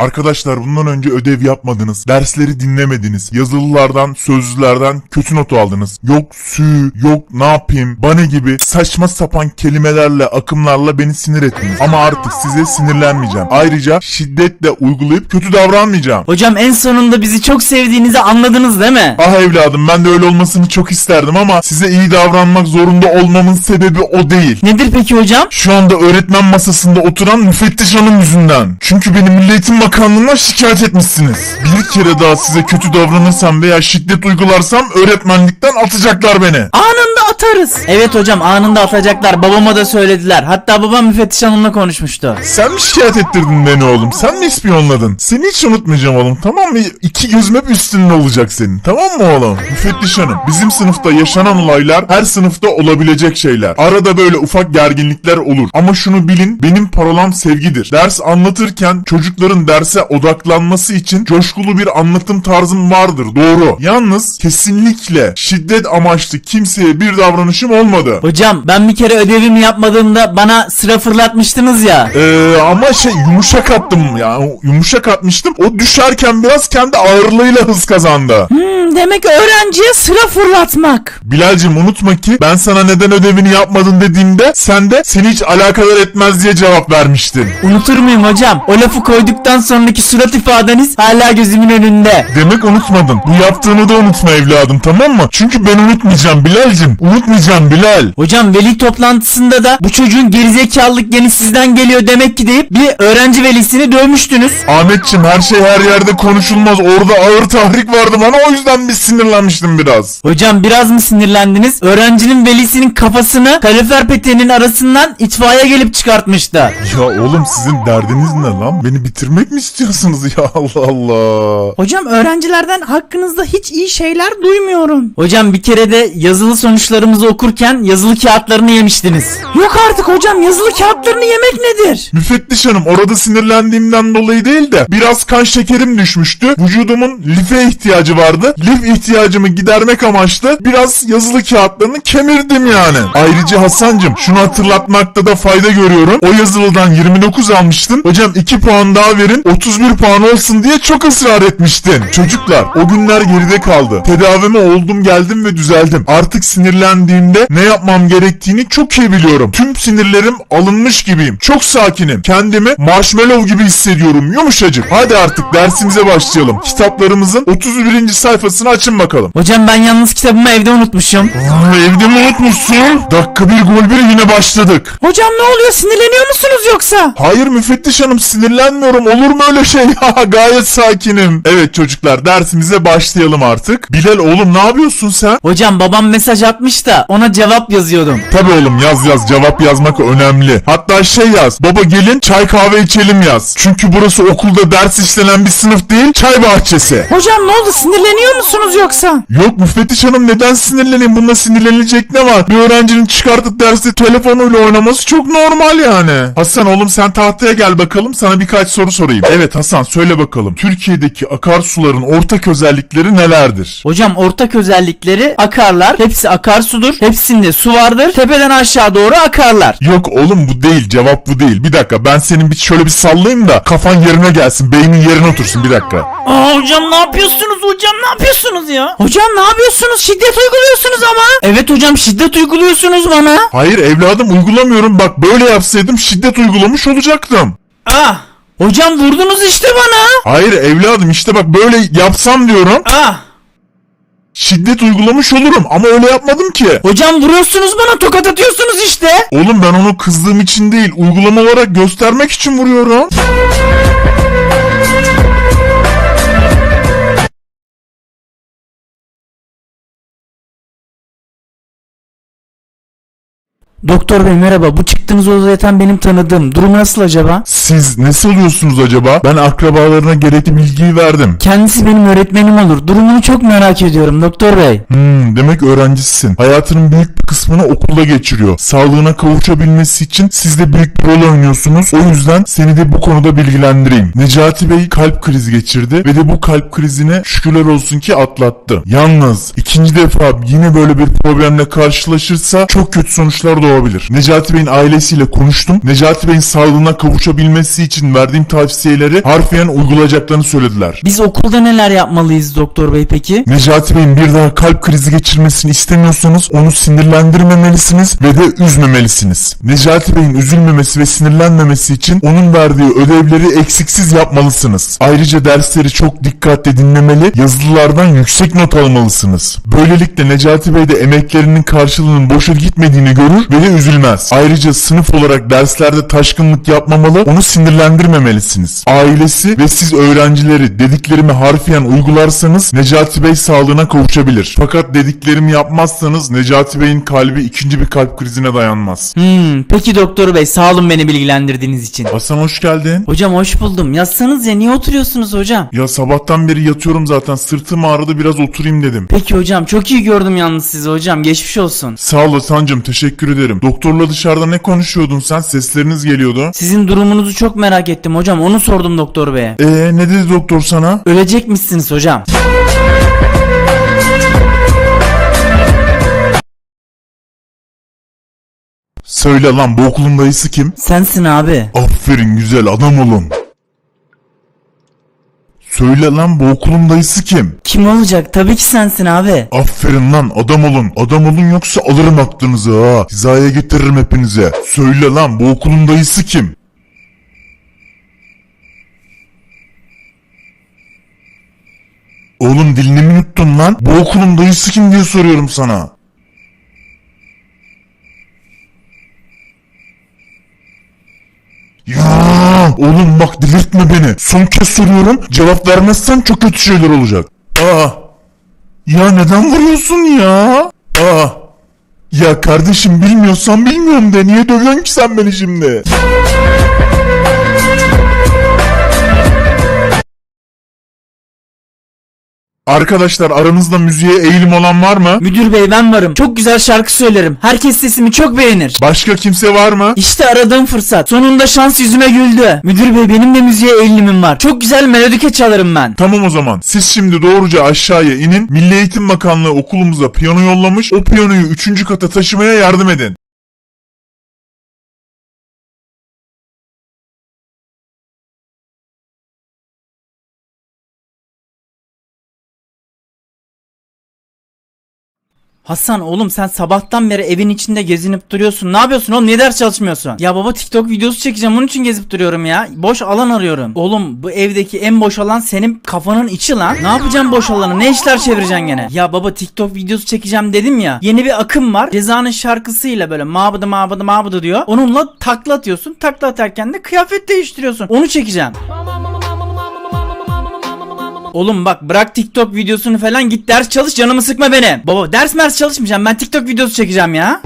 Arkadaşlar bundan önce ödev yapmadınız. Dersleri dinlemediniz. Yazılılardan, sözlülerden kötü notu aldınız. Yok sü, yok ne yapayım, bana gibi saçma sapan kelimelerle, akımlarla beni sinir ettiniz. Ama artık size sinirlenmeyeceğim. Ayrıca şiddetle uygulayıp kötü davranmayacağım. Hocam en sonunda bizi çok sevdiğinizi anladınız değil mi? Ah evladım ben de öyle olmasını çok isterdim ama size iyi davranmak zorunda olmamın sebebi o değil. Nedir peki hocam? Şu anda öğretmen masasında oturan müfettiş hanım yüzünden. Çünkü beni Milli Eğitim Bakanlığı'na şikayet etmişsiniz. Bir kere daha size kötü davranırsam veya şiddet uygularsam öğretmenlikten atacaklar beni. Anında atarız. Evet hocam anında atacaklar. Babama da söylediler. Hatta babam müfettiş hanımla konuşmuştu. Sen mi şikayet ettirdin beni oğlum? Sen mi ispiyonladın? Seni hiç unutmayacağım oğlum tamam mı? İki gözüm hep üstünde olacak senin tamam mı oğlum? Müfettiş hanım bizim sınıfta yaşanan olaylar her sınıfta olabilecek şeyler. Arada böyle ufak gerginlikler olur. Ama şunu bilin benim parolam sevgidir. Ders anlatırken çocukların derse odaklanması için coşkulu bir anlatım tarzım vardır doğru. Yalnız kesinlikle şiddet amaçlı kimseye bir davranışım olmadı. Hocam ben bir kere ödevimi yapmadığımda bana sıra fırlatmıştınız ya. Ee, ama şey yumuşak attım ya. Yumuşak atmıştım. O düşerken biraz kendi ağırlığıyla hız kazandı. Hmm, demek öğrenciye sıra fırlatmak. Bilal'cim unutma ki ben sana neden ödevini yapmadın dediğimde sen de seni hiç alakadar etmez diye cevap vermiştin. Unutur muyum hocam? O lafı koyduktan sonraki surat ifadeniz hala gözümün önünde. Demek unutmadın. Bu yaptığını da unutma evladım tamam mı? Çünkü ben unutmayacağım Bilal'cim. Unutmayacağım Bilal. Hocam veli toplantısında da bu çocuğun gerizekalılık geni sizden geliyor demek ki deyip bir öğrenci velisini dövmüştünüz. Ahmetçim her şey her yerde konuşulmaz. Orada ağır tahrik vardı bana o yüzden bir sinirlenmiştim biraz. Hocam biraz mı sinirlendiniz? Öğrencinin velisinin kafasını kalorifer peteğinin arasından itfaiye gelip çıkartmıştı. Ya oğlum sizin derdiniz ne lan? Beni bitirmek mi istiyorsunuz ya Allah Allah. Hocam öğrencilerden hakkınızda hiç iyi şeyler duymuyorum. Hocam bir kere de yazılı sonuçlarımızı okurken yazılı kağıtlarını yemiştiniz. Yok artık hocam yazılı kağıtlarını yemek nedir? Müfettiş hanım orada sinirlendiğimden dolayı değil de biraz kan şekerim düşmüştü. Vücudumun life ihtiyacı vardı. Lif ihtiyacımı gidermek amaçlı biraz yazılı kağıtlarını kemirdim yani. Ayrıca Hasan'cım şunu hatırlatmakta da fayda görüyorum. O yazılıdan 29 almıştın. Hocam 2 puan daha verin 31 puan olsun diye çok ısrar etmiştin. Çocuklar o günler geride kaldı. Tedavime oldum geldim ve düzeldim. Artık sinirlendiğimde ne yapmam gerektiğini çok iyi biliyorum. Tüm sinirlerim alınmış gibiyim. Çok sakinim. Kendimi marshmallow gibi hissediyorum. Yumuşacık. Hadi artık dersimize başlayalım. Kitaplarımızın 31. sayfasını açın bakalım. Hocam ben yalnız kitabımı evde unutmuşum. Aa, evde mi unutmuşsun? Dakika bir gol bir yine başladık. Hocam ne oluyor sinirleniyor musunuz yoksa? Hayır müfettiş hanım sinirlenmiyorum. Olur mu öyle şey? Gayet sakinim. Evet çocuklar dersimize başlayalım artık. Bilal oğlum ne yapıyorsun sen? Hocam babam mesaj atmış da ona cevap yazıyordum. Tabii oğlum yaz yaz cevap yazmak önemli. Hatta şey yaz baba gelin çay kahve içelim yaz. Çünkü burası okulda ders işlenen bir sınıf değil çay bahçesi. Hocam ne oldu sinirleniyor musunuz yoksa? Yok müfettiş hanım neden sinirleneyim bunda sinirlenilecek ne var? Bir öğrencinin çıkartıp derste telefonuyla oynaması çok normal yani. Hasan oğlum sen tahtaya gel bakalım sana birkaç soru sorayım. Evet Hasan söyle bakalım. Türkiye'deki akarsuların ortak özellikleri nelerdir? Hocam ortak özellikleri akarlar. Hepsi akarsudur. Hepsinde su vardır. Tepeden aşağı doğru akarlar. Yok oğlum bu değil cevap bu değil. Bir dakika ben senin bir şöyle bir sallayayım da kafan yerine gelsin beynin yerine otursun bir dakika. Aa hocam ne yapıyorsunuz hocam ne yapıyorsunuz ya? Hocam ne yapıyorsunuz? Şiddet uyguluyorsunuz ama. Evet hocam şiddet uyguluyorsunuz bana. Hayır evladım uygulamıyorum bak böyle yapsaydım şiddet uygulamış olacaktım. Ah. Hocam vurdunuz işte bana. Hayır evladım işte bak böyle yapsam diyorum Ah. Şiddet uygulamış olurum ama öyle yapmadım ki. Hocam vuruyorsunuz bana tokat atıyorsunuz işte. Oğlum ben onu kızdığım için değil uygulama olarak göstermek için vuruyorum. Doktor bey merhaba bu çıktığınız yatan benim tanıdığım. Durumu nasıl acaba? Siz nasıl oluyorsunuz acaba? Ben akrabalarına gerekli bilgiyi verdim. Kendisi benim öğretmenim olur. Durumunu çok merak ediyorum doktor bey. Hmm, demek öğrencisin. Hayatının büyük bir kısmını okulda geçiriyor. Sağlığına kavuşabilmesi için siz de büyük bir rol oynuyorsunuz. O yüzden seni de bu konuda bilgilendireyim. Necati Bey kalp krizi geçirdi ve de bu kalp krizine şükürler olsun ki atlattı. Yalnız ikinci defa yine böyle bir problemle karşılaşırsa çok kötü sonuçlar doğurabilir. Doğabilir. Necati Bey'in ailesiyle konuştum. Necati Bey'in sağlığına kavuşabilmesi için verdiğim tavsiyeleri harfiyen uygulayacaklarını söylediler. Biz okulda neler yapmalıyız doktor bey peki? Necati Bey'in bir daha kalp krizi geçirmesini istemiyorsanız onu sinirlendirmemelisiniz ve de üzmemelisiniz. Necati Bey'in üzülmemesi ve sinirlenmemesi için onun verdiği ödevleri eksiksiz yapmalısınız. Ayrıca dersleri çok dikkatle dinlemeli, yazılılardan yüksek not almalısınız. Böylelikle Necati Bey de emeklerinin karşılığının boşa gitmediğini görür ve de üzülmez. Ayrıca sınıf olarak derslerde taşkınlık yapmamalı, onu sinirlendirmemelisiniz. Ailesi ve siz öğrencileri dediklerimi harfiyen uygularsanız Necati Bey sağlığına kavuşabilir. Fakat dediklerimi yapmazsanız Necati Bey'in kalbi ikinci bir kalp krizine dayanmaz. Hmm, peki doktor bey sağ olun beni bilgilendirdiğiniz için. Hasan hoş geldin. Hocam hoş buldum. Yazsanız ya niye oturuyorsunuz hocam? Ya sabahtan beri yatıyorum zaten sırtım ağrıdı biraz oturayım dedim. Peki hocam çok iyi gördüm yalnız sizi hocam geçmiş olsun. Sağ ol Hasan'cım teşekkür ederim. Doktorla dışarıda ne konuşuyordun sen? Sesleriniz geliyordu. Sizin durumunuzu çok merak ettim hocam onu sordum doktor beye. Ee ne dedi doktor sana? Ölecekmişsiniz hocam. Söyle lan bu okulun dayısı kim? Sensin abi. Aferin güzel adam olun. Söyle lan bu okulun dayısı kim? Kim olacak? Tabii ki sensin abi. Aferin lan adam olun. Adam olun yoksa alırım aklınızı ha. Hizaya getiririm hepinize. Söyle lan bu okulun dayısı kim? Oğlum dilini mi yuttun lan? Bu okulun dayısı kim diye soruyorum sana. Ya oğlum bak delirtme beni. Son kez soruyorum. Cevap vermezsen çok kötü şeyler olacak. Aa. Ya neden vuruyorsun ya? Aa. Ya kardeşim bilmiyorsan bilmiyorum de niye dövüyorsun ki sen beni şimdi? Arkadaşlar aranızda müziğe eğilim olan var mı? Müdür bey ben varım. Çok güzel şarkı söylerim. Herkes sesimi çok beğenir. Başka kimse var mı? İşte aradığım fırsat. Sonunda şans yüzüme güldü. Müdür bey benim de müziğe eğilimim var. Çok güzel melodike çalarım ben. Tamam o zaman. Siz şimdi doğruca aşağıya inin. Milli Eğitim Bakanlığı okulumuza piyano yollamış. O piyanoyu 3. kata taşımaya yardım edin. Hasan oğlum sen sabahtan beri evin içinde gezinip duruyorsun. Ne yapıyorsun oğlum? Niye ders çalışmıyorsun? Ya baba TikTok videosu çekeceğim onun için gezip duruyorum ya. Boş alan arıyorum. Oğlum bu evdeki en boş alan senin kafanın içi lan. Ne yapacağım boş alanı? Ne işler çevireceksin gene? Ya baba TikTok videosu çekeceğim dedim ya. Yeni bir akım var. Cezanın şarkısıyla böyle mabıdı mabıdı mabıdı diyor. Onunla takla atıyorsun. Takla atarken de kıyafet değiştiriyorsun. Onu çekeceğim. Oğlum bak bırak TikTok videosunu falan git ders çalış canımı sıkma beni. Baba ders mers çalışmayacağım ben TikTok videosu çekeceğim ya.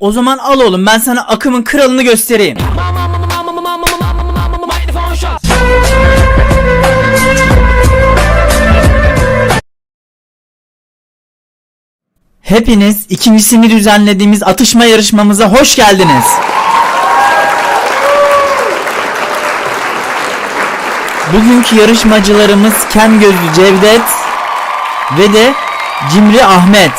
O zaman al oğlum ben sana akımın kralını göstereyim. Hepiniz ikincisini düzenlediğimiz atışma yarışmamıza hoş geldiniz. Bugünkü yarışmacılarımız Ken Gözlü Cevdet ve de Cimri Ahmet.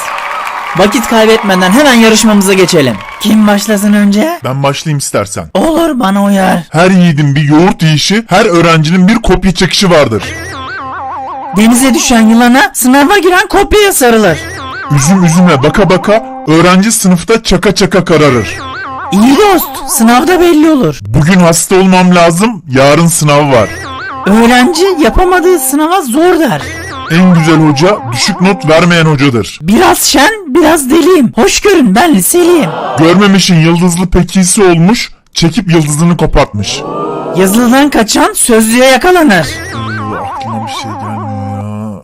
Vakit kaybetmeden hemen yarışmamıza geçelim. Kim başlasın önce? Ben başlayayım istersen. Olur bana uyar. Her yiğidin bir yoğurt yiyişi, her öğrencinin bir kopya çekişi vardır. Denize düşen yılana sınava giren kopyaya sarılır. Üzüm üzüme baka baka öğrenci sınıfta çaka çaka kararır. İyi dost sınavda belli olur. Bugün hasta olmam lazım, yarın sınav var. Öğrenci yapamadığı sınava zor der. En güzel hoca düşük not vermeyen hocadır. Biraz şen, biraz deliyim. Hoş görün ben liseliyim. Görmemişin yıldızlı pekisi olmuş, çekip yıldızını kopartmış. Yazılıdan kaçan sözlüğe yakalanır. aklıma bir şey gelmiyor ya.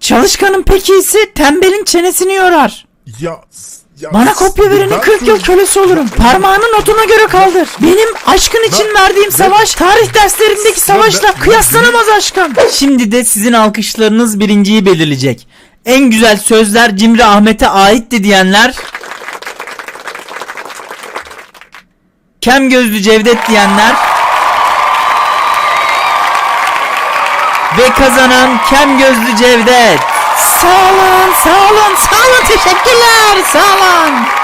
Çalışkanın pekisi tembelin çenesini yorar. Ya, ya Bana kopya verenin ben 40 yıl kölesi olurum. Parmağını notuna göre kaldır. Benim aşkın için verdiğim savaş tarih derslerindeki savaşla ben- kıyaslanamaz aşkım. Şimdi de sizin alkışlarınız birinciyi belirleyecek. En güzel sözler Cimri Ahmet'e aitti diyenler Kem gözlü Cevdet diyenler Ve kazanan Kem Gözlü Cevdet. Sağ olun, sağ olun, sağ olun. Teşekkürler, sağ olun.